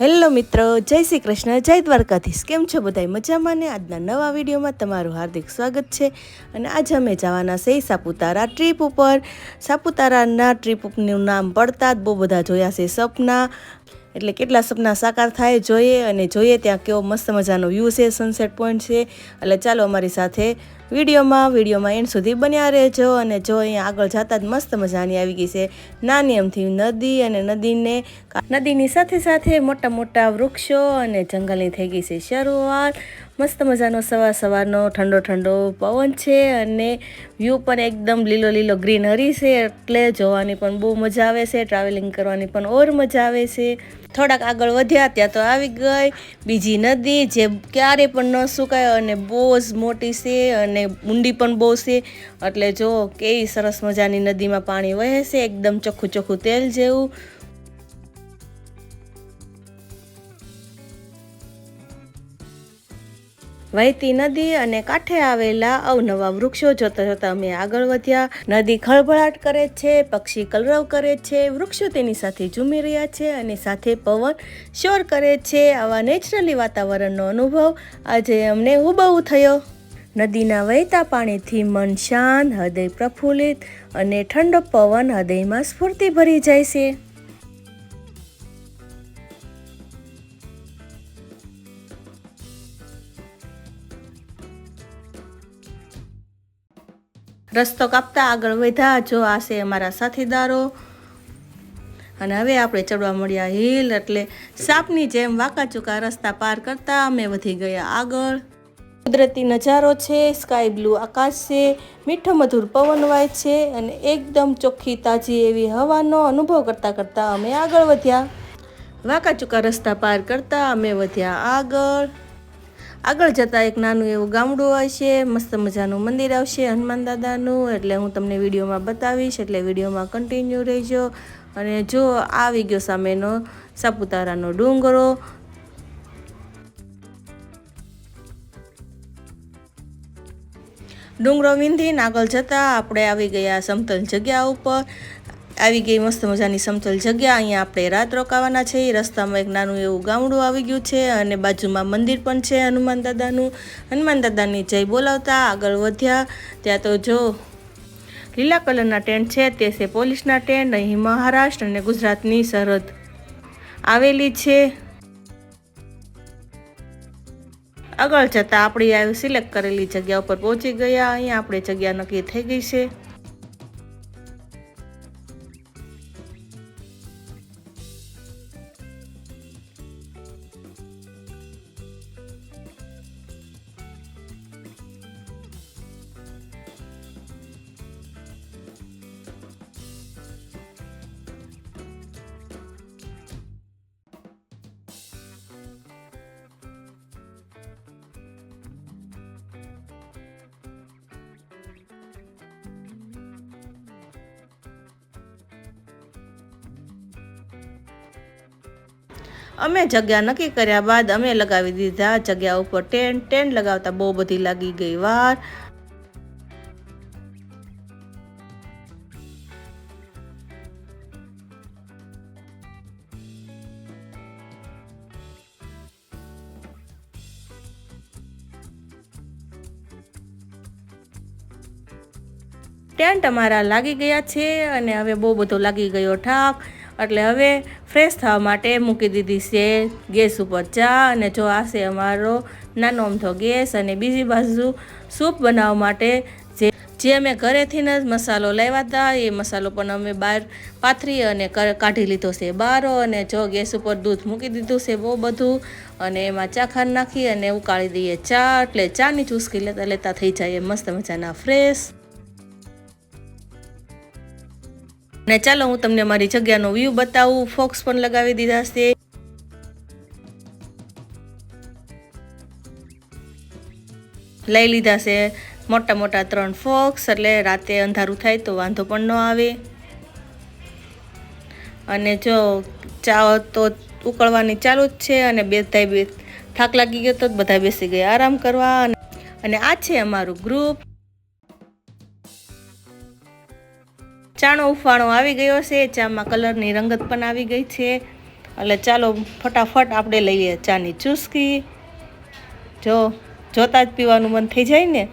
Hello મિત્રો, જય શ્રી કૃષ્ણ, જય દ્વારકાધીશ. કેમ છો બધાય મજામાં ને? આજના નવા વિડીયોમાં તમારું હાર્દિક સ્વાગત છે અને આજે અમે જવાના છે સાપુતારા ટ્રીપ ઉપર. સાપુતારાના ટ્રીપનું નામ પડતા જ બહુ બધા જોયા છે સપના એટલે કેટલા સપના સાકાર થાય જોઈએ અને જોઈએ ત્યાં કેવો મસ્ત મજાનો વ્યૂ છે સનસેટ પોઈન્ટ છે. એટલે ચાલો અમારી સાથે વિડીયોમાં વિડીયોમાં એન્ડ સુધી બન્યા રહેજો અને જો અહીંયા આગળ જતા જ મસ્ત મજાની આવી ગઈ છે નાની એમથી નદી અને નદીને નદીની સાથે સાથે મોટા મોટા વૃક્ષો અને જંગલની થઈ ગઈ છે શરૂઆત. મસ્ત મજાનો સવાર સવારનો ઠંડો ઠંડો પવન છે અને વ્યૂ પણ એકદમ લીલો લીલો ગ્રીનરી છે. એટલે જોવાની પણ બહુ મજા આવે છે ટ્રાવેલિંગ કરવાની પણ ઓર મજા આવે છે. થોડાક આગળ વધ્યા ત્યાં તો આવી ગઈ. બીજી નદી જે ક્યારે પણ ન સુકાય અને બહુ જ મોટી છે અને ઊંડી પણ બહુ છે. એટલે જો કેવી સરસ મજાની નદીમાં પાણી વહે છે, એકદમ ચોખ્ખું ચોખ્ખું તેલ જેવું. વહેતી નદી અને કાંઠે આવેલા અવનવા વૃક્ષો જોતા જોતા અમે આગળ વધ્યા. નદી ખળભળાટ કરે છે, પક્ષી કલરવ કરે છે, વૃક્ષો તેની સાથે ઝૂમી રહ્યા છે અને સાથે પવન શોર કરે છે. આવા નેચરલી વાતાવરણનો અનુભવ આજે અમને હુબહુ થયો. નદીના વહેતા પાણીથી મન શાંત, હૃદય પ્રફુલ્લિત અને ઠંડો પવન હૃદયમાં સ્ફૂર્તિ ભરી જાય છે. રસ્તો કાપતા આગળ વધ્યા. જો આ છે અમારા સાથીદારો. અને હવે આપણે ચડવા મળ્યા હિલ, એટલે સાપની જેમ વાંકા ચૂકા રસ્તા પાર કરતા અમે વધી ગયા આગળ. કુદરતી નજારો છે, સ્કાય બ્લુ આકાશ છે, મીઠો મધુર પવન વાય છે, અને એકદમ ચોખ્ખી, તાજી એવી હવાનો અનુભવ કરતાં કરતાં અમે આગળ વધ્યા. વાંકા ચૂકા રસ્તા પાર કરતા અમે વધ્યા આગળ. આગળ જતાં એક નાનું એવું ગામડું આવશે, મસ્ત મજાનું મંદિર આવશે હનુમાન દાદાનું, એટલે હું તમને વિડીયોમાં બતાવીશ, એટલે વિડીયોમાં કન્ટિન્યુ રહેજો. અને જો આવી ગયો સામેનો સાપુતારાનો ડુંગરો. ડુંગરો વિંધીને આગળ જતાં આપણે આવી ગયા સમતલ જગ્યા ઉપર. આવી ગઈ મસ્ત મજાની સમતલ જગ્યા. અહીંયા આપણે રાત રોકાવાના છે. રસ્તામાં એક નાનું એવું ગામડું આવી ગયું છે અને બાજુમાં મંદિર પણ છે હનુમાન દાદાનું. હનુમાન દાદાની જય બોલાવતા આગળ વધ્યા. ત્યાં તો જો લીલા કલરના ટેન્ટ છે, તે છે પોલીસના ટેન્ટ. અહીં મહારાષ્ટ્ર અને ગુજરાતની સરહદ આવેલી છે. આગળ જતાં આપણી સિલેક્ટ કરેલી જગ્યા ઉપર પહોંચી ગયા. અહીંયા આપણે જગ્યા નક્કી થઈ ગઈ છે. અમે જગ્યા નક્કી કર્યા બાદ અમે લગાવી દીધા જગ્યા ઉપર ટેન્ટ ટેન્ટ લગાવતા બહુ બધી લાગી ગઈ વાર. ટેન્ટ અમારા લાગી ગયા છે અને હવે બહુ બધો લાગી ગયો ઠાક. એટલે હવે ફ્રેશ થવા માટે મૂકી દીધી છે ગેસ ઉપર ચા અને જો આ છે અમારો નાનો અમથો ગેસ અને બીજી બાજુ સૂપ બનાવવા માટે જે જે અમે ઘરેથી જ મસાલો લાવ્યા હતા, એ મસાલો પણ અમે બહાર પાથરી અને કાઢી લીધો છે બારો અને જો ગેસ ઉપર દૂધ મૂકી દીધું છે બહુ બધું અને એમાં ચાખા નાખી અને ઉકાળી દઈએ ચા એટલે ચાની ચૂસકી લેતા લેતા થઈ જાય મસ્ત મજાના ફ્રેશ. ને ચાલો હું તમને મારી જગ્યાનો વ્યૂ બતાવું. ફોક્સ પણ લગાવી દીધા છે. લઈ લીધા છે મોટા મોટા ત્રણ ફોક્સ એટલે રાતે અંધારું થાય તો વાંધો પણ ન આવે. અને જો ચા તો ઉકળવાની ચાલુ જ છે અને બે થાય બે થાક લાગી ગયો તો બધા બેસી ગયા આરામ કરવા. અને આ છે અમારું ગ્રુપ ચાણો ઉફાણો આવી ગયો છે. ચામાં કલરની રંગત પણ આવી ગઈ છે. એટલે ચાલો ફટાફટ આપણે લઈએ ચાની ચુસ્કી. જો, જોતા જ પીવાનું મન થઈ જાય ને.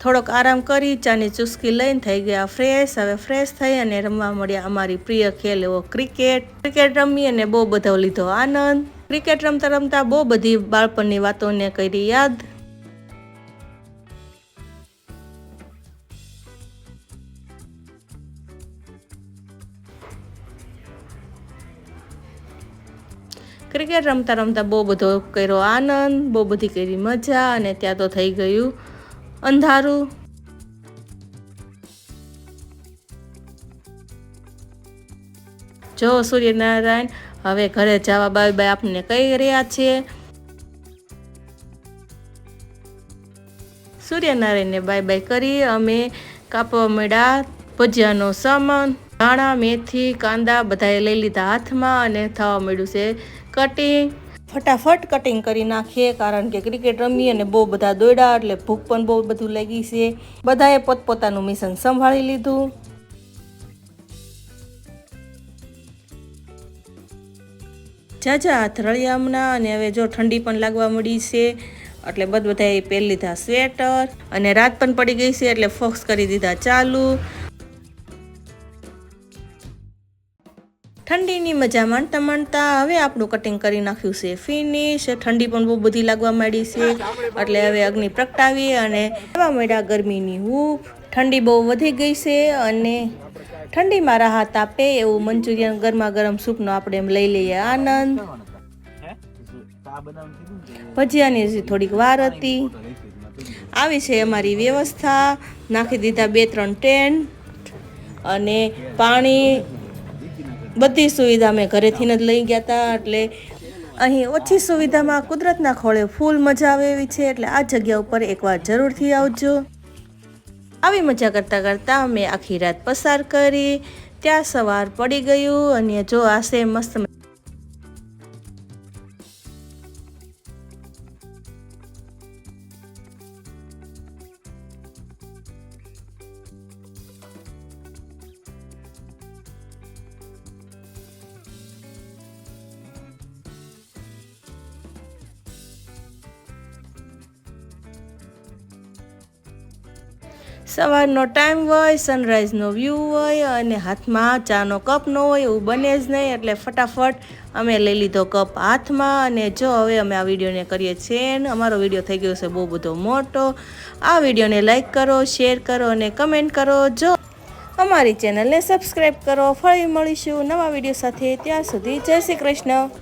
થોડોક આરામ કરી ચાની ચુસ્કી લઈને થઈ ગયા ફ્રેશ. હવે ફ્રેશ થઈ અને રમવા મળ્યા અમારી પ્રિય ખેલ એવો ક્રિકેટ. ક્રિકેટ રમી અને બહુ બધો લીધો આનંદ. ક્રિકેટ રમતા રમતા બહુ બધી બાળપણની વાતોને કરી યાદ. ક્રિકેટ રમતા રમતા બહુ બધો કર્યો આનંદ, બહુ બધી કરી મજા અને ત્યાં તો થઈ ગયું અંધારું. જો સૂર્યનારાયણ, હવે ઘરે જવા બાય બાય આપણને કહી રહ્યા છે. સૂર્યનારાયણને બાય બાય કરી અમે કાપવા મળ્યા ભજીયાનો સામાન, ધાણા, મેથી, કાંદા બધાએ લઈ લીધા હાથમાં અને થવા મળ્યું છે. કટિંગ ફટાફટ કટિંગ કરી નાખીએ, કારણ કે ક્રિકેટ રમી અને બહુ બધા દોડ્યા એટલે ભૂખ પણ બહુ બધું લાગી છે. બધાએ પોતપોતાનું મિશન સંભાળી લીધું. જાજા હાથ રળિયા હમણાં અને હવે જો ઠંડી પણ લાગવા મળી છે, એટલે બધ બધાએ પહેરી લીધા સ્વેટર અને રાત પણ પડી ગઈ છે, એટલે ફોક્સ કરી દીધા ચાલુ. ઠંડીની મજા માણતા માણતા હવે આપણું કટિંગ કરી નાખ્યું છે. ફિનિશ ઠંડી પણ બહુ બધી લાગવા માંડી છે. એટલે હવે અગ્નિ પ્રગટાવી અને એવા મળ્યા ગરમીની હૂફ ઠંડી બહુ વધી ગઈ છે અને ઠંડીમાં રાહત આપે એવું મંચુરિયન ગરમા ગરમ સૂપનો આપણે એમ લઈ લઈએ. આનંદ. ભજીયાની થોડીક વાર હતી. આવી છે અમારી વ્યવસ્થા. નાખી દીધા બે ત્રણ ટેન્ટ અને પાણી બધી સુવિધા અમે ઘરેથી જ લઈ ગયા હતા એટલે અહીં ઓછી સુવિધામાં કુદરતના ખોળે ફૂલ મજા આવે એવી છે, એટલે આ જગ્યા ઉપર એકવાર જરૂરથી આવજો. આવી મજા કરતાં કરતાં અમે આખી રાત પસાર કરી, ત્યાં સવાર પડી ગયું, અને જો આશે મસ્ત સવારનો ટાઈમ હોય, સનરાઈઝનો વ્યૂ હોય અને હાથમાં ચાનો કપ ન હોય એવું બને જ નહીં. એટલે ફટાફટ અમે લઈ લીધો કપ હાથમાં અને જો હવે અમે આ વિડીયોને કરીએ છીએ ને, અમારો વીડિયો થઈ ગયો છે બહુ બધો મોટો. આ વિડીયોને લાઇક કરો, શેર કરો અને કમેન્ટ કરો. જો અમારી ચેનલને સબસ્ક્રાઈબ કરો. ફરી મળીશું નવા વીડિયો સાથે. ત્યાં સુધી જય શ્રી કૃષ્ણ.